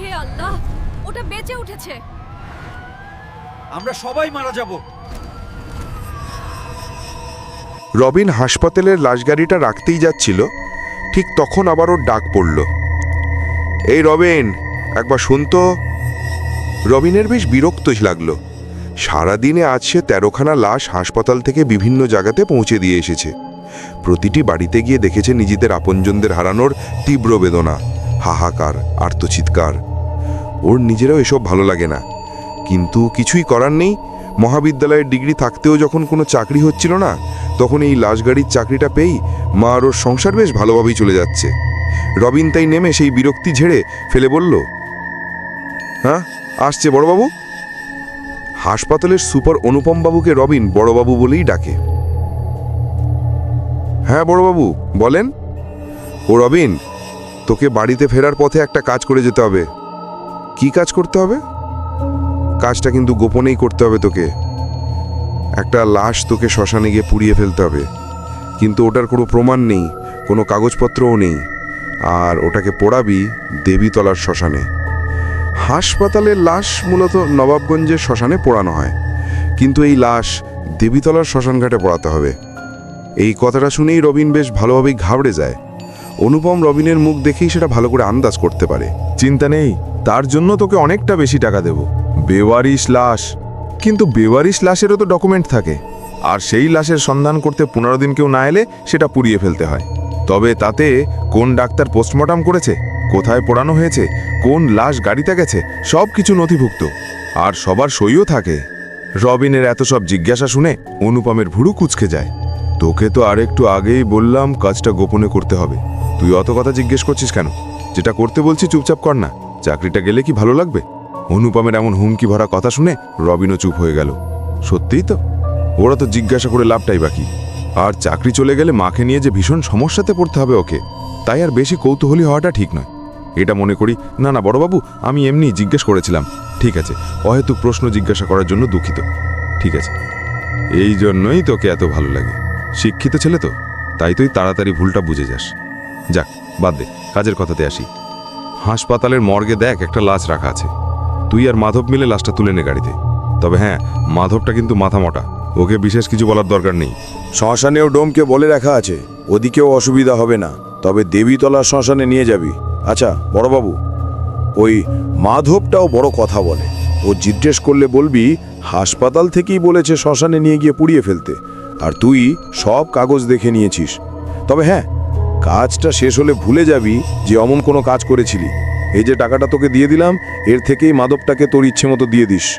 হে আল্লাহ ওটা বেঁচে উঠেছে। আমরা সবাই মারা যাব। রবিন হাসপাতালের লাশগাড়িটা রাখতেই যাচ্ছিল ঠিক তখন আবার ওর ডাক পড়ল। এই রবিন একবার শুনতো রবিনের বেশ বিরক্ত লাগল। সারাদিনে আজ সে তেরোখানা লাশ হাসপাতাল থেকে বিভিন্ন জায়গাতে পৌঁছে দিয়ে এসেছে। প্রতিটি বাড়িতে গিয়ে দেখেছে নিজেদের আপনজনদের হারানোর তীব্র বেদনা হাহাকার আর্তচিৎকার। ওর নিজেরাও এসব ভালো লাগে না। কিন্তু কিছুই করার নেই। মহাবিদ্যালয়ের ডিগ্রি থাকতেও যখন কোনো চাকরি হচ্ছিল না, তখন এই লাশগাড়ির চাকরিটা পেয়েই মা আর ওর সংসার বেশ ভালোভাবেই চলে যাচ্ছে। রবিন তাই নেমে সেই বিরক্তি ঝেড়ে ফেলে বলল হ্যাঁ আসছে বড়বাবু? হাসপাতালের সুপার অনুপম বাবুকে রবিন বড়বাবু বলেই ডাকে। হ্যাঁ বড়বাবু, বলেন? ও রবিন, তোকে বাড়িতে ফেরার পথে একটা কাজ করে যেতে হবে। কি কাজ করতে হবে? কাজটা কিন্তু গোপনেই করতে হবে তোকে। একটা লাশ তোকে শ্মশানে গিয়ে পুড়িয়ে ফেলতে হবে। কিন্তু ওটার কোনো প্রমাণ নেই, কোনো কাগজপত্রও নেই। আর ওটাকে পোড়াবি দেবীতলার শ্মশানে। হাসপাতালের লাশ মূলত নবাবগঞ্জের শ্মশানে পোড়ানো হয়। কিন্তু এই লাশ দেবীতলার শ্মশানঘাটে পোড়াতে হবে। এই কথাটা শুনেই রবিন বেশ ভালোভাবেই ঘাবড়ে যায়। অনুপম রবিনের মুখ দেখেই সেটা ভালো করে আন্দাজ করতে পারে। চিন্তা নেই তার জন্য তোকে অনেকটা বেশি টাকা দেব। বেওয়ারিশ লাশ। কিন্তু বেওয়ারিশ লাশেরও তো ডকুমেন্ট থাকে। আর সেই লাশের সন্ধান করতে পনেরো দিন কেউ না এলে সেটা পুড়িয়ে ফেলতে হয়। তবে তাতে কোন ডাক্তার পোস্টমর্টম করেছে, কোথায় পোড়ানো হয়েছে, কোন লাশ গাড়িতে গেছে, সব কিছু নথিভুক্ত। আর সবার সইও থাকে। রবিনের এত সব জিজ্ঞাসা শুনে অনুপমের ভুরু কুচকে যায়। তোকে তো আর একটু আগেই বললাম কাজটা গোপনে করতে হবে। তুই অত কথা জিজ্ঞেস করছিস কেন? যেটা করতে বলছি চুপচাপ কর না। চাকরিটা গেলে কি ভালো লাগবে? অনুপমের এমন হুমকি ভরা কথা শুনে রবিনও চুপ হয়ে গেল। সত্যিই তো? ওরা তো জিজ্ঞাসা করে লাভটাই বাকি। আর চাকরি চলে গেলে মাকে নিয়ে যে ভীষণ সমস্যাতে পড়তে হবে ওকে, তাই আর বেশি কৌতূহলী হওয়াটা ঠিক নয়। এটা মনে করি, না না, বড়বাবু, আমি এমনি জিজ্ঞেস করেছিলাম। ঠিক আছে, অহেতুক প্রশ্ন জিজ্ঞাসা করার জন্য দুঃখিত। ঠিক আছে। এই জন্যই তোকে এত ভালো লাগে। শিক্ষিত ছেলে তো, তাই তুই তাড়াতাড়ি ভুলটা বুঝে যাস। যাক, বাদ দে, কাজের কথাতে আসি। হাসপাতালের মর্গে দেখ একটা লাশ রাখা আছে। তুই আর মাধব মিলে লাশটা তুলে নে গাড়িতে। তবে হ্যাঁ মাধবটা কিন্তু মাথা মোটা। ওকে বিশেষ কিছু বলার দরকার নেই। শ্মশানেও ডোমকে বলে রাখা আছে। ওদিকেও অসুবিধা হবে না। তবে দেবীতলা শ্মশানে নিয়ে যাবি। আচ্ছা বড়বাবু, ওই মাধবটাও বড় কথা বলে। ও জিজ্ঞেস করলে বলবি, হাসপাতাল থেকেই বলেছে শ্মশানে নিয়ে গিয়ে পুড়িয়ে ফেলতে। আর তুই সব কাগজ দেখে নিয়েছিস। তবে হ্যাঁ কাজটা শেষ হলে ভুলে যাবি যে অমন কোনো কাজ করেছিলি। এই যে টাকাটা তোকে দিয়ে দিলাম, এর থেকেই মাধবটাকে তোর ইচ্ছে মতো দিয়ে দিস।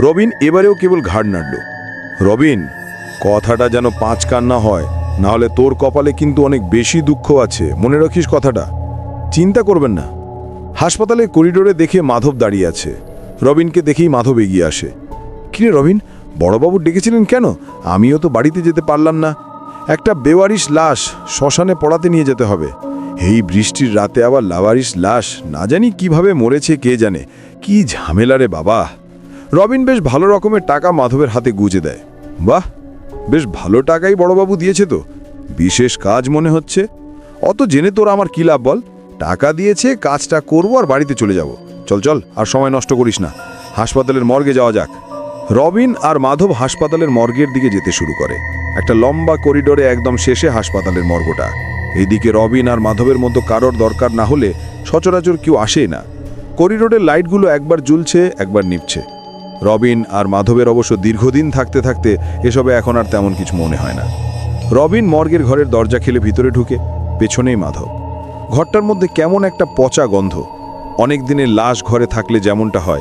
রবিন এবারেও কেবল ঘাড় নাড়ল। রবিন, কথাটা যেন পাঁচ কান না হয়, না হলে তোর কপালে কিন্তু অনেক বেশি দুঃখ আছে। মনে রাখিস কথাটা। চিন্তা করবেন না। হাসপাতালে করিডোরে দেখে মাধব দাঁড়িয়ে আছে। রবিনকে দেখেই মাধব এগিয়ে আসে। কিরে রবিন, বড়বাবু ডেকেছিলেন কেন? আমিও তো বাড়িতে যেতে পারলাম না। একটা বেওয়ারিশ লাশ শ্মশানে পড়াতে নিয়ে যেতে হবে। এই বৃষ্টির রাতে আবার লাওয়ারিশ লাশ না জানি কীভাবে মরেছে, কে জানে? কি ঝামেলা রে বাবা। রবিন বেশ ভালো রকমের টাকা মাধবের হাতে গুজে দেয়। বাহ, বেশ ভালো টাকাই বড়বাবু দিয়েছে তো। বিশেষ কাজ মনে হচ্ছে। অত জেনে তোর আমার কি লাভ বল? টাকা দিয়েছে, কাজটা করব আর বাড়িতে চলে যাব। চল চল, আর সময় নষ্ট করিস না। হাসপাতালের মর্গে যাওয়া যাক। রবিন আর মাধব হাসপাতালের মর্গের দিকে যেতে শুরু করে। একটা লম্বা করিডোরে একদম শেষে হাসপাতালের মর্গটা। এইদিকে রবিন আর মাধবের মতো কারোর দরকার না হলে সচরাচর কেউ আসেই না। করিডোরের লাইটগুলো একবার জ্বলছে, একবার নিভছে। রবিন আর মাধবের অবশ্য দীর্ঘদিন থাকতে থাকতে এসবে এখন আর তেমন কিছু মনে হয় না। রবিন মর্গের ঘরের দরজা খেলে ভিতরে ঢুকে, পেছনেই মাধব। ঘরটার মধ্যে কেমন একটা পচা গন্ধ। অনেক দিনের লাশ ঘরে থাকলে যেমনটা হয়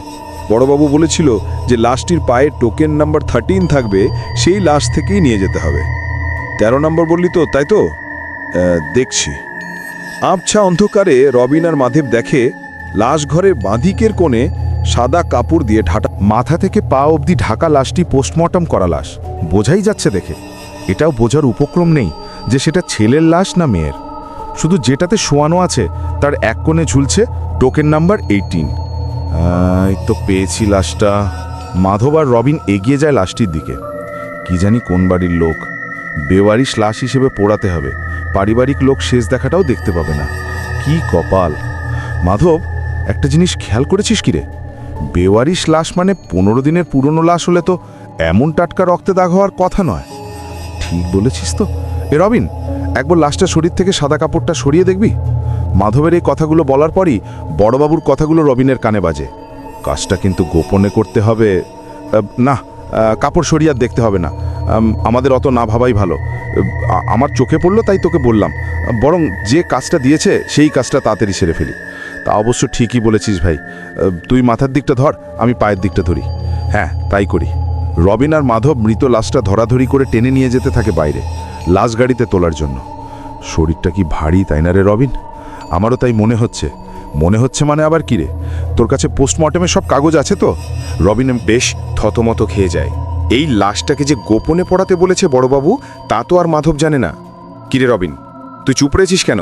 বড়বাবু বলেছিল যে লাশটির পায়ে টোকেন নাম্বার থার্টিন থাকবে, সেই লাশ থেকেই নিয়ে যেতে হবে। তেরো নম্বর বললি তো, তাই তো? দেখছি। আবছা অন্ধকারে রবিন আর মাধব দেখে লাশ ঘরের বাঁদিকের কোণে সাদা কাপড় দিয়ে ঢাটা মাথা থেকে পা অবধি ঢাকা লাশটি পোস্টমর্টম করা লাশ। বোঝাই যাচ্ছে দেখে। এটাও বোঝার উপক্রম নেই যে সেটা ছেলের লাশ না মেয়ের। শুধু যেটাতে শোয়ানো আছে, তার এক কোণে ঝুলছে টোকেন নাম্বার এইটিন এই তো পেয়েছি লাশটা। মাধব আর রবিন এগিয়ে যায় লাশটির দিকে। কি জানি কোন বাড়ির লোক। বেওয়ারিশ লাশ হিসেবে পোড়াতে হবে। পারিবারিক লোক শেষ দেখাটাও দেখতে পাবে না। কি কপাল। মাধব, একটা জিনিস খেয়াল করেছিস কি রে? বেওয়ারিশ লাশ মানে পনেরো দিনের পুরনো লাশ হলে তো এমন টাটকা রক্তে দাগ হওয়ার কথা নয়। ঠিক বলেছিস তো। এ রবিন, একবার লাশটা শরীর থেকে সাদা কাপড়টা সরিয়ে দেখবি? মাধবের এই কথাগুলো বলার পরই বড়বাবুর কথাগুলো রবিনের কানে বাজে। কাজটা কিন্তু গোপনে করতে হবে না কাপড় সরিয়ে দেখতে হবে না। আমাদের অত না ভাবাই ভালো। আমার চোখে পড়ল তাই তোকে বললাম। বরং যে কাজটা দিয়েছে সেই কাজটা তাড়াতাড়ি সেরে ফেলি। তা অবশ্য ঠিকই বলেছিস ভাই। তুই মাথার দিকটা ধর, আমি পায়ের দিকটা ধরি। হ্যাঁ তাই করি। রবিন আর মাধব মৃত লাশটা ধরাধরি করে টেনে নিয়ে যেতে থাকে বাইরে, লাশ গাড়িতে তোলার জন্য। শরীরটা কি ভারী তাই না রে রবিন? আমারও তাই মনে হচ্ছে। মনে হচ্ছে মানে আবার কিরে তোর কাছে পোস্টমর্টেমের সব কাগজ আছে তো? রবিন বেশ থতমত খেয়ে যায়। এই লাশটাকে যে গোপনে পড়াতে বলেছে বড়বাবু, তা তো আর মাধব জানে না। কিরে রবিন, তুই চুপ রয়েছিস কেন?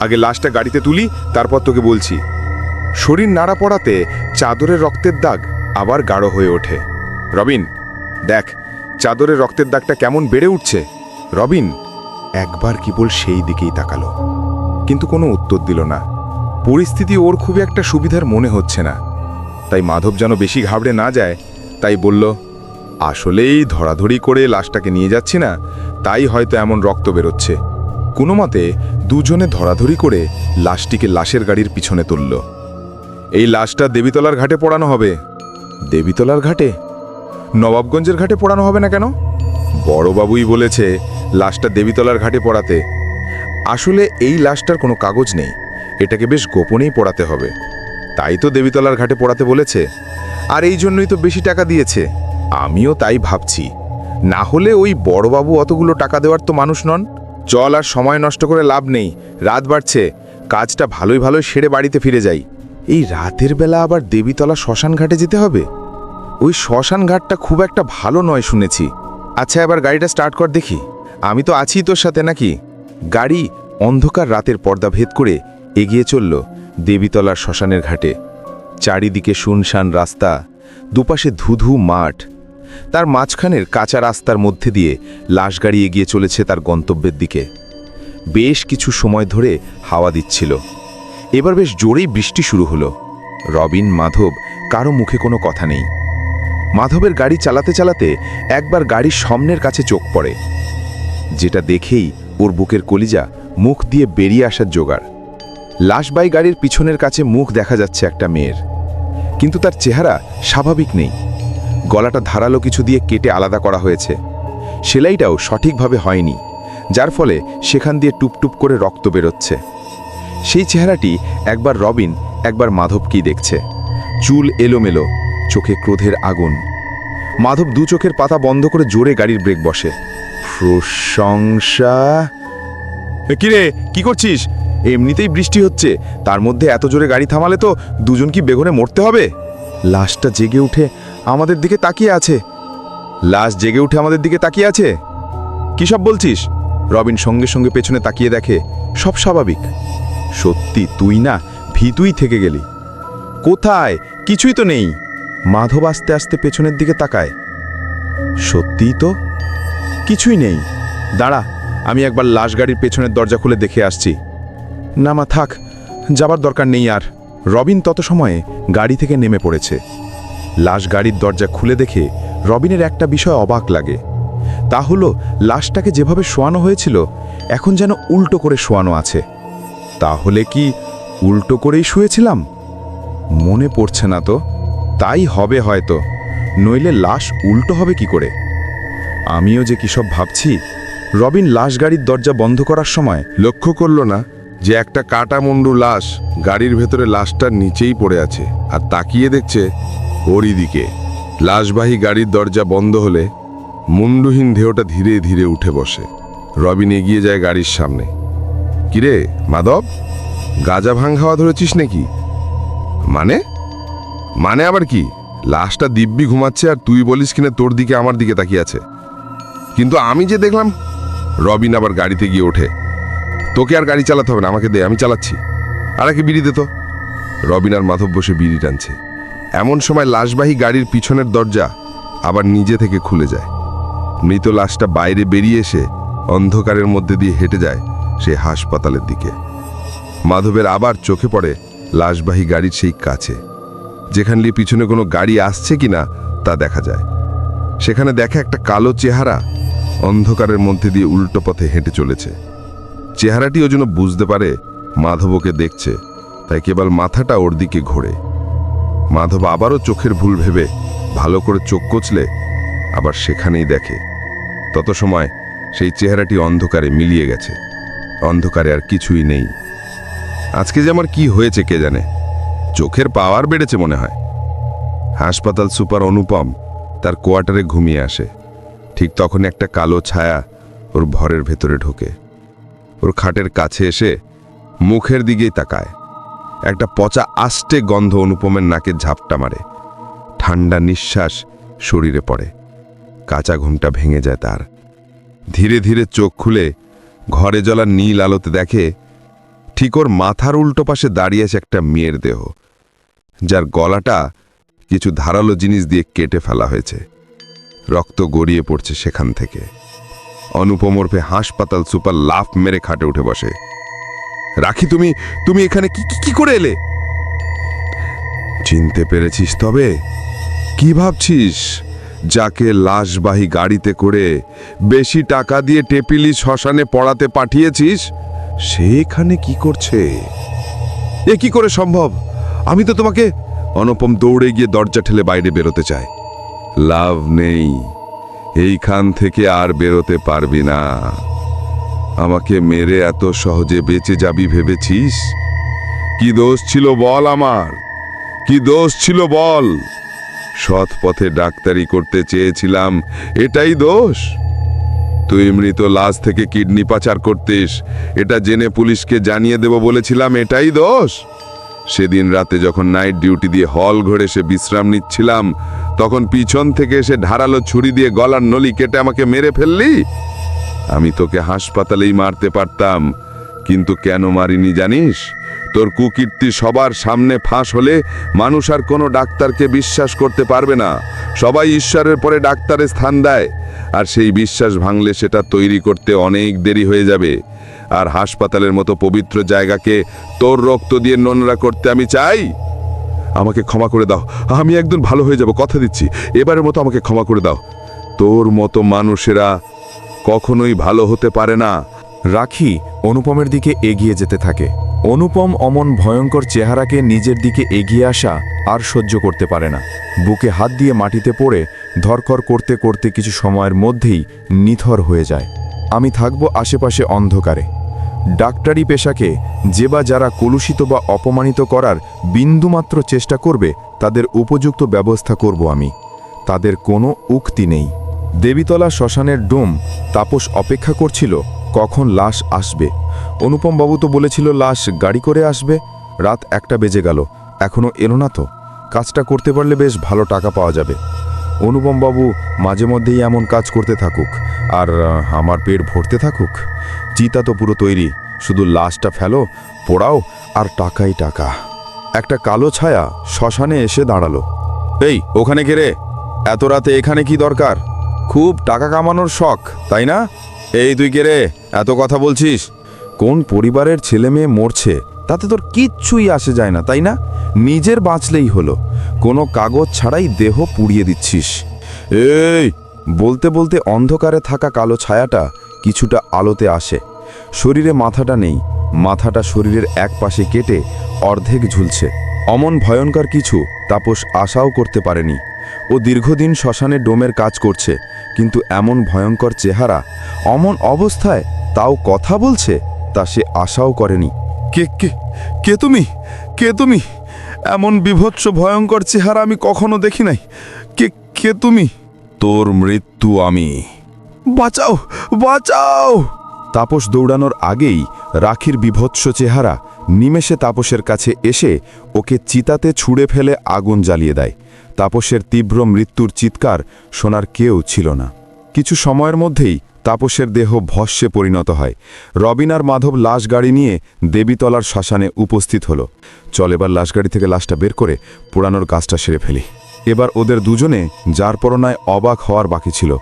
আগে লাশটা গাড়িতে তুলি, তারপর তোকে বলছি। শরীর নাড়া পড়াতে চাদরের রক্তের দাগ আবার গাঢ় হয়ে ওঠে। রবিন, দেখ, চাদরের রক্তের দাগটা কেমন বেড়ে উঠছে? রবিন, একবার কেবল সেই দিকেই তাকালো। কিন্তু কোনো উত্তর দিল না। পরিস্থিতি ওর খুব একটা সুবিধার মনে হচ্ছে না। তাই মাধব যেন বেশি ঘাবড়ে না যায়, তাই বলল, আসলেই ধরাধরি করে লাশটাকে নিয়ে যাচ্ছি না, তাই হয়তো এমন রক্ত বেরোচ্ছে। কোনো মতে, দুজনে ধরাধরি করে লাশটিকে লাশের গাড়ির পিছনে তুলল। এই লাশটা দেবীতলার ঘাটে পড়ানো হবে। দেবীতলার ঘাটে? নবাবগঞ্জের ঘাটে পড়ানো হবে না কেন? বড়বাবুই বলেছে, লাশটা দেবীতলার ঘাটে পড়াতে। আসলে এই লাশটার কোনো কাগজ নেই। এটাকে বেশ গোপনেই পড়াতে হবে। তাই তো দেবীতলার ঘাটে পড়াতে বলেছে। আর এই জন্যই তো বেশি টাকা দিয়েছে। আমিও তাই ভাবছি। না হলে ওই বড়বাবু অতগুলো টাকা দেওয়ার তো মানুষ নন। চল আর সময় নষ্ট করে লাভ নেই। রাত বাড়ছে। কাজটা ভালোই ভালোই সেরে বাড়িতে ফিরে যাই। এই রাতের বেলা আবার দেবীতলা শ্মশান ঘাটে যেতে হবে? ওই শ্মশান ঘাটটা খুব একটা ভালো নয় শুনেছি। আচ্ছা এবার গাড়িটা স্টার্ট কর দেখি। আমি তো আছি তোর সাথে নাকি? গাড়ি অন্ধকার রাতের পর্দা ভেদ করে এগিয়ে চলল দেবীতলার শ্মশানের ঘাটে। চারিদিকে শুনশান রাস্তা, দুপাশে ধুধু মাঠ। তার মাঝখানের কাঁচা রাস্তার মধ্যে দিয়ে লাশ গাড়ি এগিয়ে চলেছে তার গন্তব্যের দিকে। বেশ কিছু সময় ধরে হাওয়া দিচ্ছিল। এবার বেশ জোরেই বৃষ্টি শুরু হলো। রবিন, মাধব, কারও মুখে কোনো কথা নেই। মাধবের গাড়ি চালাতে চালাতে একবার গাড়ির সামনের কাছে চোখ পড়ে। যেটা দেখেই ওর বুকের কলিজা মুখ দিয়ে বেরিয়ে আসার জোগাড়। লাশবাই গাড়ির পিছনের কাছে মুখ দেখা যাচ্ছে একটা মেয়ের। কিন্তু তার চেহারা স্বাভাবিক নেই। গলাটা ধারালো কিছু দিয়ে কেটে আলাদা করা হয়েছে। সেলাইটাও সঠিকভাবে হয়নি, যার ফলে সেখান দিয়ে টুপটুপ করে রক্ত বেরোচ্ছে। সেই চেহারাটি একবার রবিন, একবার মাধবকেই দেখছে। চুল এলোমেলো, চোখে ক্রোধের আগুন। মাধব দু চোখের পাতা বন্ধ করে জোরে গাড়ির ব্রেক বসে। প্রশংসা! কিরে, কি করছিস? এমনিতেই বৃষ্টি হচ্ছে। তার মধ্যে এত জোরে গাড়ি থামালে তো দুজন কি বেগুনে মরতে হবে? লাশটা জেগে উঠে আমাদের দিকে তাকিয়ে আছে। লাশ জেগে উঠে আমাদের দিকে তাকিয়ে আছে? কি সব বলছিস? রবিন সঙ্গে সঙ্গে পেছনে তাকিয়ে দেখে, সব স্বাভাবিক। সত্যি তুই না ভীতুই থেকে গেলি। কোথায়? কিছুই তো নেই। মাধব আস্তে আস্তে পেছনের দিকে তাকায়। সত্যিই তো? কিছুই নেই। দাঁড়া আমি একবার লাশ গাড়ির পেছনের দরজা খুলে দেখে আসছি। না, মা, থাক, যাবার দরকার নেই আর। রবিন তত সময়ে গাড়ি থেকে নেমে পড়েছে। লাশ গাড়ির দরজা খুলে দেখে রবিনের একটা বিষয় অবাক লাগে। তা হলো, লাশটাকে যেভাবে শোয়ানো হয়েছিল, এখন যেন উল্টো করে শোয়ানো আছে। তাহলে কি উল্টো করেই শুয়েছিলাম? মনে পড়ছে না তো। তাই হবে হয়তো। নইলে লাশ উল্টো হবে কি করে? আমিও যে কিসব ভাবছি রবিন লাশ গাড়ির দরজা বন্ধ করার সময় লক্ষ্য করল না যে একটা কাটা মুন্ডু লাশ গাড়ির ভেতরে লাশটার নিচেই পড়ে আছে আর তাকিয়ে দেখছে ওরই দিকে লাশবাহী গাড়ির দরজা বন্ধ হলে মুন্ডুহীন দেহটা ধীরে ধীরে উঠে বসে। রবিন এগিয়ে যায় গাড়ির সামনে। কিরে, মাধব? গাজা ভাঙ খাওয়া ধরেছিস নাকি? মানে? মানে আবার কি? লাশটা দিব্যি ঘুমাচ্ছে আর তুই বলিস কিনা তোর দিকে আমার দিকে তাকিয়ে আছে। কিন্তু আমি যে দেখলাম রবিন আবার গাড়িতে গিয়ে ওঠে। তোকে আর গাড়ি চালাতে হবে না, আমাকে দে, আমি চালাচ্ছি। আর একে বিড়ি দে তো? রবিন আর মাধব বসে বিড়ি টানছে। এমন সময় লাশবাহী গাড়ির পিছনের দরজা আবার নিজে থেকে খুলে যায়। মৃত লাশটা বাইরে বেরিয়ে এসে অন্ধকারের মধ্যে দিয়ে হেঁটে যায় সে হাসপাতালের দিকে। মাধবের আবার চোখে পড়ে লাশবাহী গাড়ির সেই কাছে, যেখান দিয়ে পিছনে কোনো গাড়ি আসছে কিনা তা দেখা যায়। সেখানে দেখে একটা কালো চেহারা অন্ধকারের মধ্যে দিয়ে উল্টো পথে হেঁটে চলেছে। চেহারাটি ও যেন বুঝতে পারে মাধবকে দেখছে, তাই কেবল মাথাটা ওর দিকে ঘোরে। মাধব আবারও চোখের ভুল ভেবে ভালো করে চোখ কচলে আবার সেখানেই দেখে। তত সময় সেই চেহারাটি অন্ধকারে মিলিয়ে গেছে। অন্ধকারে আর কিছুই নেই। আজকে যে আমার কি হয়েছে কে জানে? চোখের পাওয়ার বেড়েছে মনে হয়। হাসপাতাল সুপার অনুপম তার কোয়ার্টারে ঘুমিয়ে আসে। ঠিক তখন একটা কালো ছায়া ওর ভরের ভেতরে ঢোকে। ওর খাটের কাছে এসে মুখের দিকেই তাকায়। একটা পচা আষ্টে গন্ধ অনুপমের নাকে ঝাপটা মারে। ঠান্ডা নিঃশ্বাস শরীরে পড়ে। কাঁচা ঘুমটা ভেঙে যায় তার। ধীরে ধীরে চোখ খুলে ঘরে জ্বলা নীল আলোতে দেখে ঠিক ওর মাথার উল্টো পাশে দাঁড়িয়ে আছে একটা মেয়ের দেহ, যার গলাটা কিছু ধারালো জিনিস দিয়ে কেটে ফেলা হয়েছে। রক্ত গড়িয়ে পড়ছে সেখান থেকে। অনুপম ওরফে হাসপাতাল সুপার লাফ মেরে খাটে উঠে বসে। রাখি, তুমি তুমি এখানে কি, কি- করে এলে? চিনতে পেরেছিস তবে? কি ভাবছিস? যাকে লাশবাহী গাড়িতে করে বেশি টাকা দিয়ে টেপিলি শ্মশানে পড়াতে পাঠিয়েছিস, সে এখানে কি করছে? এ কি করে সম্ভব? আমি তো তোমাকে অনুপম দৌড়ে গিয়ে দরজা ঠেলে বাইরে বেরোতে চায়। লাভ নেই। এইখান থেকে আর বেরোতে পারবি না। আমাকে মেরে এত সহজে বেঁচে যাবি ভেবেছিস? কি দোষ ছিল বল আমার? কি দোষ ছিল বল? সৎ পথে ডাক্তারি করতে চেয়েছিলাম, এটাই দোষ। তুই মৃত লাশ থেকে কিডনি পাচার করতিস, এটা জেনে পুলিশকে জানিয়ে দেব বলেছিলাম, এটাই দোষ। সেদিন রাতে যখন নাইট ডিউটি দিয়ে হল ঘরে সে বিশ্রাম নিচ্ছিলাম তখন পিছন থেকে এসে ধারালো ছুরি দিয়ে গলার নলি কেটে আমাকে মেরে ফেললি? আমি তোকে হাসপাতালেই মারতে পারতাম, কিন্তু কেন মারিনি জানিস? তোর কুকীর্তি সবার সামনে ফাঁস হলে মানুষ আর কোনো ডাক্তারকে বিশ্বাস করতে পারবে না। সবাই ঈশ্বরের পরে ডাক্তারের স্থান দেয়, আর সেই বিশ্বাস ভাঙলে সেটা তৈরি করতে অনেক দেরি হয়ে যাবে। আর হাসপাতালের মতো পবিত্র জায়গাকে তোর রক্ত দিয়ে নোংরা করতে আমি চাই? আমাকে ক্ষমা করে দাও। আমি একদিন ভালো হয়ে যাব, কথা দিচ্ছি। এবারের মতো আমাকে ক্ষমা করে দাও। তোর মতো মানুষেরা কখনোই ভালো হতে পারে না। রাখি অনুপমের দিকে এগিয়ে যেতে থাকে। অনুপম অমন ভয়ঙ্কর চেহারাকে নিজের দিকে এগিয়ে আসা আর সহ্য করতে পারে না। বুকে হাত দিয়ে মাটিতে পড়ে ধরকর করতে করতে কিছু সময়ের মধ্যেই নিথর হয়ে যায়। আমি থাকব আশেপাশে অন্ধকারে। ডাক্তারি পেশাকে যে বা যারা কলুষিত বা অপমানিত করার বিন্দুমাত্র চেষ্টা করবে, তাদের উপযুক্ত ব্যবস্থা করব আমি। তাদের কোনো উক্তি নেই। দেবীতলা শ্মশানের ডোম তাপস অপেক্ষা করছিল, কখন লাশ আসবে। অনুপম বাবু তো বলেছিল, লাশ গাড়ি করে আসবে। রাত একটা বেজে গেল এখনও এলো না তো। কাজটা করতে পারলে বেশ ভালো টাকা পাওয়া যাবে। অনুপম বাবু মাঝে মধ্যেই এমন কাজ করতে থাকুক, আর আমার পেট ভরতে থাকুক। চিতা তো পুরো তৈরি, শুধু লাশটা ফেলো, পোড়াও, আর টাকাই টাকা। একটা কালো ছায়া শ্মশানে এসে দাঁড়াল। এই, ওখানে কে রে? এত রাতে এখানে কি দরকার? খুব টাকা কামানোর শখ, তাই না? এই তুই কে রে? এত কথা বলছিস? কোন পরিবারের ছেলে মেয়ে মরছে, তাতে তোর কিচ্ছুই আসে যায় না, তাই না? নিজের বাঁচলেই হলো। কোনো কাগজ ছাড়াই দেহ পুড়িয়ে দিচ্ছিস। এই, বলতে বলতে অন্ধকারে থাকা কালো ছায়াটা কিছুটা আলোতে আসে। শরীরে মাথাটা নেই। মাথাটা শরীরের এক পাশে কেটে অর্ধেক ঝুলছে। অমন ভয়ঙ্কর কিছু তাপস আশাও করতে পারেনি। ও দীর্ঘদিন শ্মশানে ডোমের কাজ করছে, কিন্তু এমন ভয়ঙ্কর চেহারা, অমন অবস্থায় তাও কথা বলছে তা সে আশাও করেনি। কে কে কে তুমি? কে তুমি? এমন বিভৎস ভয়ঙ্কর চেহারা আমি কখনো দেখি নাই। কে কে তুমি? তোর মৃত্যু আমি। বাঁচাও বাঁচাও! তাপস দৌড়ানোর আগেই রাখির বিভৎস চেহারা নিমেষে তাপসের কাছে এসে ওকে চিতাতে ছুঁড়ে ফেলে আগুন জ্বালিয়ে দেয়। তাপসের তীব্র মৃত্যুর চিৎকার শোনার কেউ ছিল না। কিছু সময়ের মধ্যেই তাপসের দেহ ভস্যে পরিণত হয়। রবিন আর মাধব লাশ গাড়ি নিয়ে দেবীতলার শ্মশানে উপস্থিত হলো। চল এবার লাশ গাড়ি থেকে লাশটা বের করে পোড়ানোর কাজটা সেরে ফেলি। এবার ওদের দুজনে যার পরনায় অবাক হওয়ার বাকি ছিল।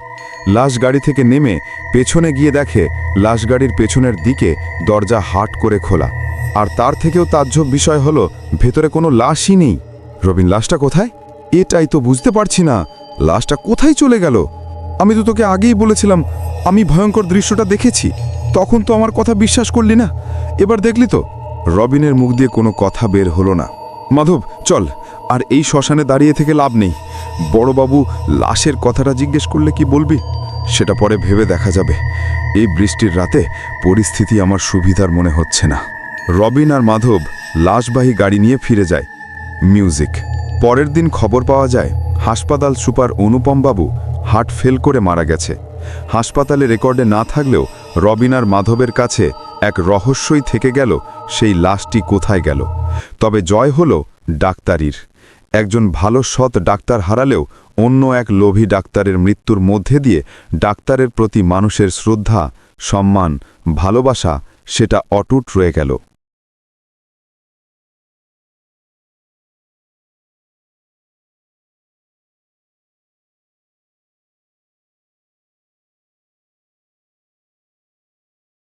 লাশ গাড়ি থেকে নেমে পেছনে গিয়ে দেখে লাশ গাড়ির পেছনের দিকে দরজা হাট করে খোলা। আর তার থেকেও তাজ্জব বিষয় হলো, ভেতরে কোনো লাশই নেই। রবিন, লাশটা কোথায়? এটাই তো বুঝতে পারছি না। লাশটা কোথায় চলে গেল? আমি তো তোকে আগেই বলেছিলাম আমি ভয়ঙ্কর দৃশ্যটা দেখেছি। তখন তো আমার কথা বিশ্বাস করলি না। এবার দেখলি তো। রবিনের মুখ দিয়ে কোনো কথা বের হলো না। মাধব, চল। আর এই শ্মশানে দাঁড়িয়ে থেকে লাভ নেই। বড়বাবু লাশের কথাটা জিজ্ঞেস করলে কি বলবি? সেটা পরে ভেবে দেখা যাবে। এই বৃষ্টির রাতে পরিস্থিতি আমার সুবিধার মনে হচ্ছে না। রবিন আর মাধব লাশবাহী গাড়ি নিয়ে ফিরে যায়। মিউজিক। পরের দিন খবর পাওয়া যায়, হাসপাতাল সুপার অনুপম বাবু হার্ট ফেল করে মারা গেছে। হাসপাতালে রেকর্ডে না থাকলেও রবিন আর মাধবের কাছে এক রহস্যই থেকে গেল সেই লাশটি কোথায় গেল। তবে জয় হল ডাক্তারির। একজন ভালো সৎ ডাক্তার হারালেও অন্য এক লোভী ডাক্তারের মৃত্যুর মধ্যে দিয়ে ডাক্তারের প্রতি মানুষের শ্রদ্ধা, সম্মান, ভালোবাসা, সেটা অটুট রয়ে গেল।